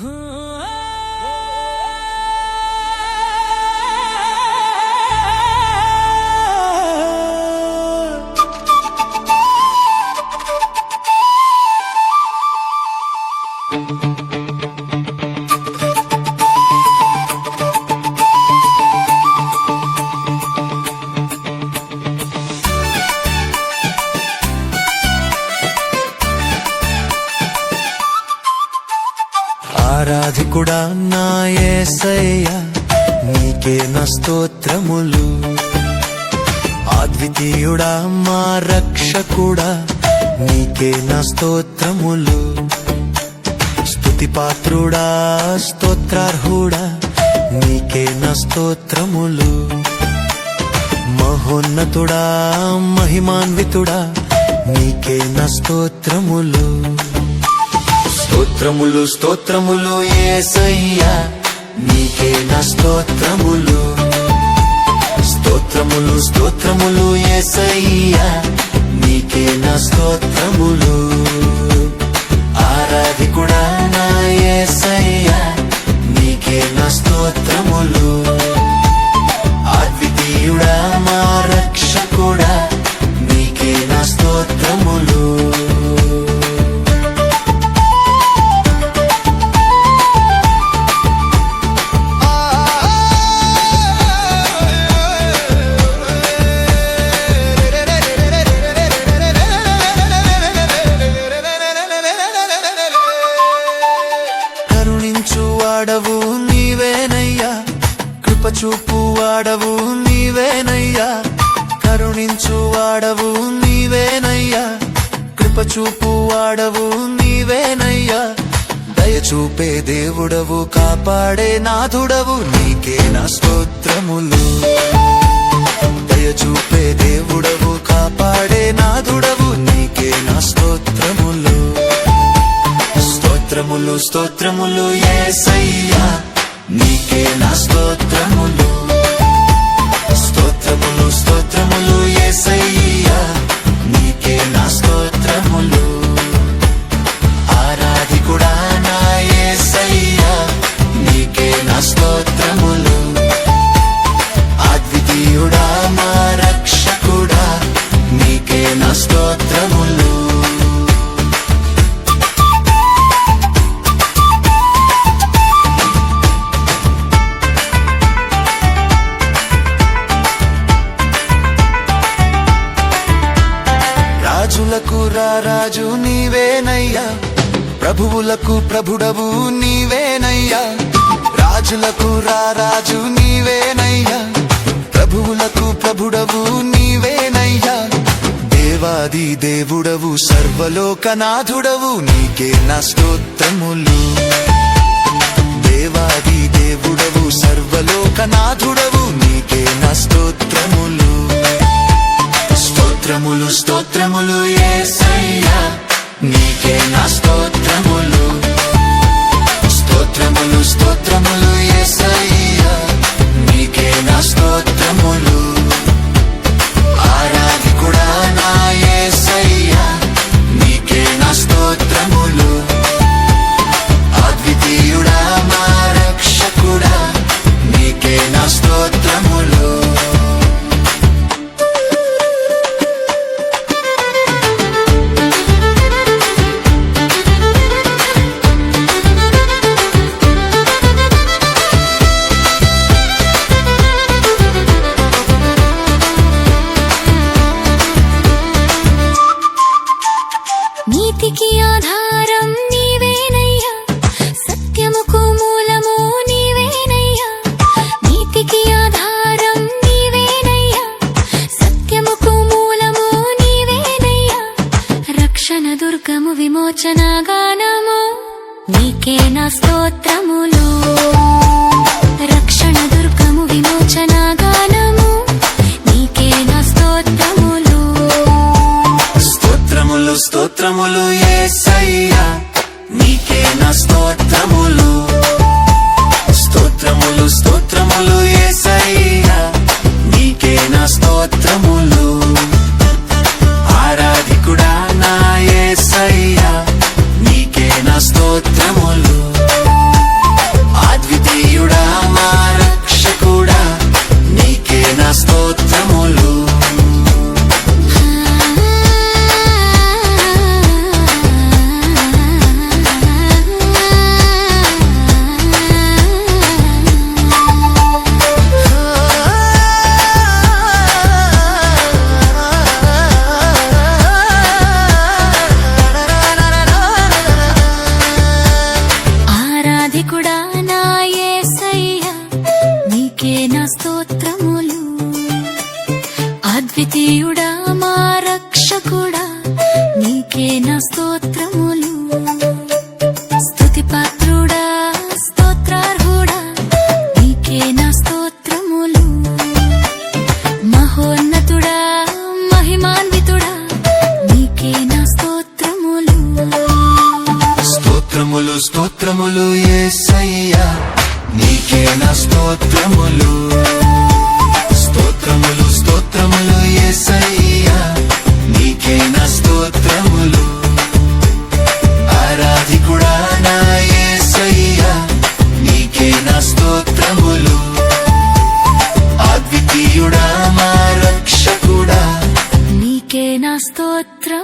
Huh? ఆరాధికుడా నా యేసయ్య నీకే నా స్తోత్రములు. అద్వితీయుడా మా రక్షకుడా నీకే నా స్తోత్రములు. స్తుతి పాత్రుడా స్తోత్రార్హుడా నీకే నా స్తోత్రములు. మహోన్నతుడా మహిమాన్వితుడా నీకే నా స్తోత్రములు. స్తోత్రములు స్తోత్రములు ఏసయ్యా నీకే నా స్తోత్రములు. స్తోత్రములు స్తోత్రములు ఏసయ్యా నీకే నా స్తోత్ర కరుణించు వాడవు నీవేనయ్యా. కృపచూపు వాడవు నీవేనయ్యా. దయచూపే దేవుడవు కాపాడే నాథుడవు నీకే నా స్తోత్రములు. దయచూపే దేవుడవు కాపాడే నాథుడవు నీకే నా స్తోత్రములు. స్తోత్రములు స్తోత్రములు ఏసయ్యా నీకే నా స్తోత్రములు రాజు నీవేనయ్యా. ప్రభువులకు ప్రభుడవు నీవేనయ్యా. రాజులకు రారాజు నీవేనయ్యా. ప్రభువులకు ప్రభుడవు నీవేనయ్యా. దేవాది దేవుడవు సర్వలోకనాథుడవు నీకే నా స్తోత్రములు. దేవాది దేవుడవు సర్వలోకనాథుడవు నీకే నా స్తోత్రములు. ఆధారం నీవేనయ్యా. సత్యముకు మూలము నీవేనయ్యా. నీతికి ఆధారం నీవేనయ్యా. సత్యముకు మూలము నీవేనయ్యా. రక్షణ దుర్గము విమోచన గానము నీకే నా స్తోత్రములు. రక్షణ దుర్గము విమోచన గానము నీకే నా స్తోత్రములు. స్తోత్రములు స్తోత్రములు నీకే స్తోత్రములు? స్తుతి పాత్రుడా స్తోత్రార్హుడా నీకే నా స్తోత్రములు? మహోన్నతుడా మహిమాన్వితుడా నీకే స్తోత్రములు? స్తోత్రములు స్తోత్రములు ఏసయ్యా నీకే నా స్తోత్రములు? అద్వితీయుడా